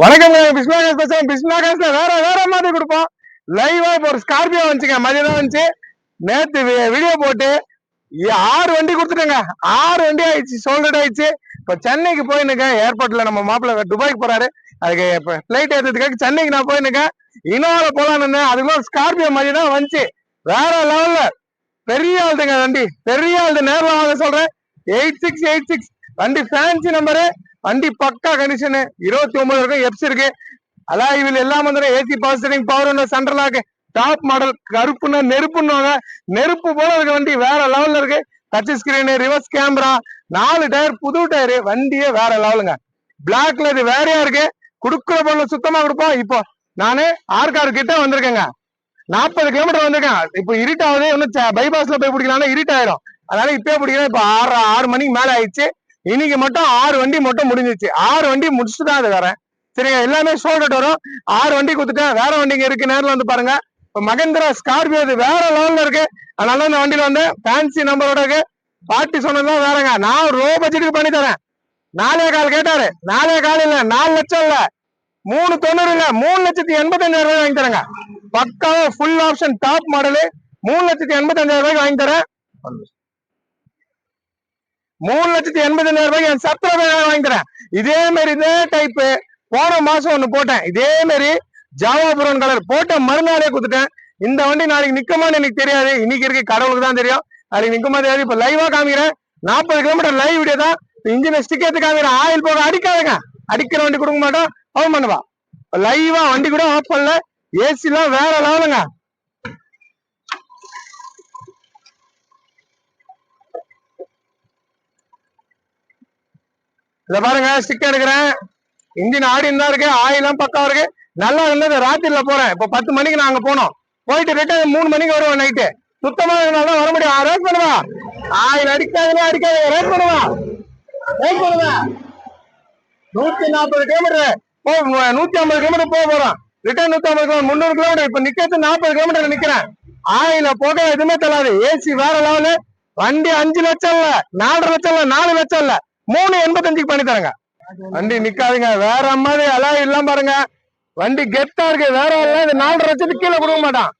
வணக்கம் பிஸ்மிலா கேஸ் பேசுறேன் பிஸ்மிலா கேஸ்ல வேற வேற மாதிரி கொடுப்போம். லைவா இப்போ ஒரு ஸ்கார்பியோ வந்துச்சுங்க மதியம் வந்துச்சு. நேத்து வீடியோ போட்டு ஆறு வண்டி கொடுத்துட்டேங்க. ஆறு வண்டி ஆயிடுச்சு சோல்டட் ஆயிடுச்சு. இப்போ சென்னைக்கு போயினுங்க ஏர்போர்ட்ல நம்ம மாப்பிள்ளை துபாய்க்கு போறாரு. அதுக்கு இப்போ ஃபிளைட் ஏற்றதுக்காக சென்னைக்கு நான் போயினுக்கேன் இனோவால போலான்னு அதுக்குள்ள ஸ்கார்பியோ மாதிரி தான் வந்துச்சு. வேற லெவல்ல பெரிய ஆளுதுங்க வண்டி. பெரிய ஆளுது நேரில் வாங்க சொல்றேன். எயிட் சிக்ஸ் எயிட் சிக்ஸ் வண்டி ஃபேன்சி நம்பரு வண்டி பக்கா கண்டிஷனு இருபத்தி ஒன்பது வரைக்கும் எப்ஸ் இருக்கு. அலாய்வில் எல்லாம் வந்துடும் AC power steering power central lock top model கருப்புன்னா நெருப்புன்னு நெருப்பு போல இருக்க வண்டி வேற லெவல்ல இருக்கு. டச் ஸ்கிரீனு ரிவர்ஸ் கேமரா நாலு டயர் புது டயரு வண்டியே வேற லெவலுங்க பிளாக்ல இது வேறையா இருக்கு. குடுக்குற பொருள் சுத்தமா கொடுப்போம் இப்போ நானு ஆர்கார் கிட்ட வந்திருக்கேங்க. நாற்பது கிலோமீட்டர் வந்திருக்கேன். இப்போ இருட்டாவது இன்னும் பைபாஸ்ல போய் பிடிக்கலாம்னா இருட்டாயிரும் அதனால இப்பயே பிடிக்கிறேன். இப்போ ஆறு ஆறு மணிக்கு மேல ஆயிடுச்சு. இன்னைக்கு மட்டும் ஆறு வண்டி மட்டும் முடிஞ்சிச்சு. ஆறு வண்டி முடிச்சுட்டு தான் அது வரேன் சரிங்க எல்லாமே சோல்டட் வரும் ஆறு வண்டி கொடுத்துட்டேன். வேற வண்டிங்க இருக்கு. நேரில் வந்து பாருங்க. இப்போ மகேந்திரா ஸ்கார்பியோ இது வேற லெவலில் இருக்கு. அதனால இந்த வண்டியில் வந்து ஃபேன்சி நம்பரோட இருக்கு. பாட்டி சொன்னதுதான் வேறங்க. நான் ரோ பட்ஜெட்டுக்கு பண்ணி தரேன். நாலே கால் கேட்டாரு. நாலே கால் இல்ல. நாலு லட்சம் இல்ல. மூணு தொண்ணூறு இல்ல. மூணு லட்சத்தி எண்பத்தஞ்சாயிரம் ரூபாய் வாங்கி தரேங்க. பக்காவும் ஃபுல் ஆப்ஷன் டாப் மாடலு மூணு லட்சத்தி எண்பத்தஞ்சாயிரம் ரூபாய்க்கு வாங்கி தரேன். மூணு லட்சத்தி எண்பதாயிரம் ரூபாய்க்கு என் சத்திரம் வாங்கி தரேன் இதே மாதிரி இதே டைப்பு போன மாசம் ஒண்ணு போட்டேன். இதே மாதிரி ஜாவா புரோன் கலர் போட்ட மறுநாளே கொடுத்துட்டேன். இந்த வண்டி நாளைக்கு நிக்குமான்னு எனக்கு தெரியாது. இன்னைக்கு இருக்க கடவுளுக்கு தான் தெரியும். நாளைக்கு நிக்கமா தெரியாது. இப்ப லைவா காமிக்கிறேன். நாற்பது கிலோமீட்டர் லைவ் வீடியோ தான். இன்ஜினை ஸ்டிக்கேத்து எடுத்து காமிக்கிறேன். ஆயில் போக அடிக்காதுங்க. அடிக்கிற வண்டி கொடுக்க மாட்டோம். அவன் பண்ணுவா. லைவா வண்டி கூட ஆஃப் பண்ணல. ஏசி எல்லாம் வேற லெவலுங்க இத பாருங்க ஸ்டிக் எடுக்கிறேன். இன்ஜின் ஆடி தான் இருக்கு ஆயிலாம் பக்கா இருக்கு. நல்லா இருந்தது ராத்திரில போறேன். இப்ப பத்து மணிக்கு நாங்க போனோம். போயிட்டு ரிட்டர்ன் மூணு மணிக்கு வருவோம் நைட்டு சுத்தமா இருந்தாலும் வர முடியும். ரேட் பண்ணுவா. ஆயில் அடிக்காதுல அடிக்காது ரேட் பண்ணுவா. ரேட் பண்ணுவா. நூத்தி நாற்பது கிலோமீட்டர் போ நூத்தி ஐம்பது கிலோமீட்டர் போக போறோம். ரிட்டர்ன் நூத்தி ஐம்பது கிலோமீட்டர் முந்நூறு கிலோமீட்டர் இப்ப நிக்கிறது நாற்பது கிலோமீட்டர் நிக்கிறேன். ஆயில போக எதுவுமே தராது ஏசி வேற லெவலு வண்டி அஞ்சு லட்சம் இல்ல நாலரை லட்சம் இல்ல நாலு லட்சம் இல்ல. மூணு எண்பத்தஞ்சுக்கு பண்ணி தரங்க. வண்டி நிக்காதுங்க. வேற மாதிரி அலா இல்லாம பாருங்க. வண்டி கெத்தா இருக்கு. வேற எல்லாம் இந்த நாலரை லட்சத்துக்கு கீழே கொடுக்க மாட்டான்.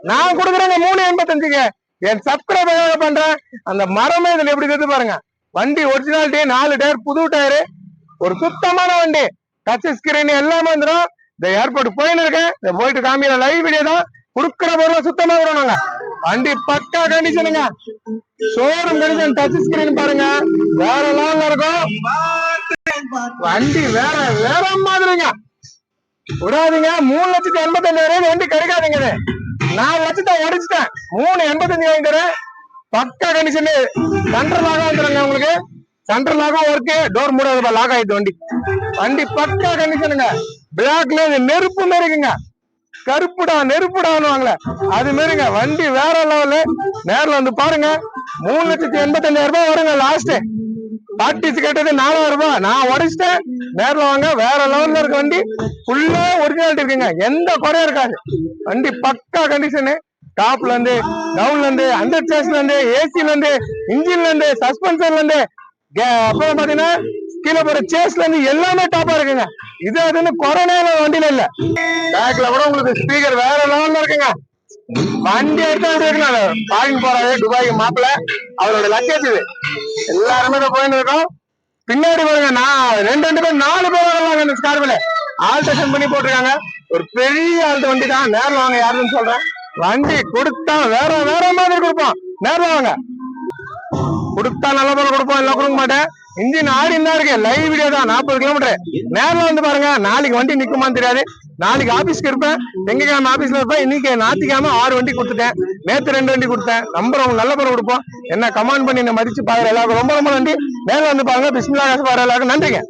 நான் கொடுக்குறேங்க மூணு எண்பத்தஞ்சுக்கு. என் சப்ஸ்கிரைபர் பண்றேன்? அந்த மரமே இதுல எப்படி இருக்குது பாருங்க. வண்டி ஒரிஜினாலிட்டி நாலு டயர் புது டயரு. ஒரு சுத்தமான வண்டி. டச் ஸ்கிரீன் எல்லாமே வந்துடும் இந்த ஏர்போர்ட் போயின்னு இருக்கேன். இந்த போயிட்டு காமிக்கிற லைவ் வீடியோ தான். குடுக்கிற பொருளை சுத்தமா விடணுங்க. வண்டி பக்கா கண்டிஷனுங்க ஷோரூம் கண்டிஷன் டச் ஸ்கிரீன் பாருங்க. வேற லெவல்ல இருக்கும். வண்டி வேற வேற மாதிரிங்க. விடாதீங்க. மூணு லட்சத்தி எண்பத்தஞ்சாயிரம் வண்டி கிடைக்காதுங்க நாலு லட்சத்தை உடைச்சிட்டேன். மூணு எண்பத்தஞ்சு வாங்கி தரேன் பக்கா கண்டிஷன் சென்ட்ரலாக வந்துடுங்க உங்களுக்கு. சென்ட்ரலாக லாகம் ஒர்க்கு டோர் மூடாத லாக் ஆயிடுது வண்டி. வண்டி பக்கா கண்டிஷனுங்க பிளாக்ல நெருப்பு இருக்குங்க கருப்புடா நெருப்புடான்னு அது மாரிங்க வண்டி வேற லெவலு நேரில் வந்து பாருங்க. மூணு லட்சத்தி எண்பத்தஞ்சாயிரம் ரூபாய் வருங்க லாஸ்ட் பாட்டிஸ் கேட்டது நாலாயிரம் ரூபாய். நான் உடைச்சிட்டேன். நேரில் வாங்க வேற லெவல்ல இருக்க வண்டி. ஃபுல்லா ஒரிஜினாலிட்டி இருக்குங்க. எந்த குறையும் இருக்காது. வண்டி பக்கா கண்டிஷனு டாப்ல இருந்து டவுன்ல இருந்து அண்டர் சேஸ்ல இருந்து ஏசில இருந்து இன்ஜின்ல இருந்து சஸ்பென்சர்ல இருந்து. கே- அப்புறம் பாத்தீங்கன்னா கீழே போற சேஸ்ல இருந்து எல்லாமே டாப்பா இருக்குங்க. இது அதுன்னு கொரோனால வண்டியில இல்ல. பேக்ல கூட உங்களுக்கு ஸ்பீக்கர் வேற லெவல்ல இருக்குங்க. வண்டி எடுத்து இருக்கணும் பாரின் போறாரு துபாய்க்கு மாப்பிள்ள அவரோட லக்கேஜ் இது. எல்லாருமே இதை போயிட்டு இருக்கோம். பின்னாடி பாருங்க நான் ரெண்டு ரெண்டு பேர் நாலு பேர் வரலாங்க இந்த ஸ்கார்பில் ஆல்டேஷன் பண்ணி போட்டிருக்காங்க. ஒரு பெரிய ஆல்ட் வண்டி தான். நேரில் வாங்க யாருன்னு சொல்றேன். வண்டி கொடுத்தா வேற வேற மாதிரி கொடுப்போம். நேரில் வாங்க. கொடுத்தா நல்ல பொருள் கொடுப்போம். எல்லாம் கொடுக்க மாட்டேன். இந்தியன் ஆடி தான் இருக்கு. லைவ் வீடியோ தான். நாற்பது கிலோமீட்டர் நேரில் வந்து பாருங்க. நாளைக்கு வண்டி நிக்குமான்னு தெரியாது. நாளைக்கு ஆபீஸ்க்கு இருப்பேன். திங்கக்கிழமை ஆபீஸ்ல இருப்பேன். இன்னைக்கு நாத்திக்காம ஆறு வண்டி கொடுத்துட்டேன். நேத்து ரெண்டு வண்டி கொடுத்தேன். நம்பர் அவங்க நல்ல பேர் கொடுப்போம். என்ன கமெண்ட் பண்ணி என்ன மதிச்சு பாக்குற எல்லாருக்கும் ரொம்ப ரொம்ப நன்றி. நேரில் வந்து பாருங்க. பிஸ்மில்லா பாரு எல்லாருக்கும் நன்றிங்க.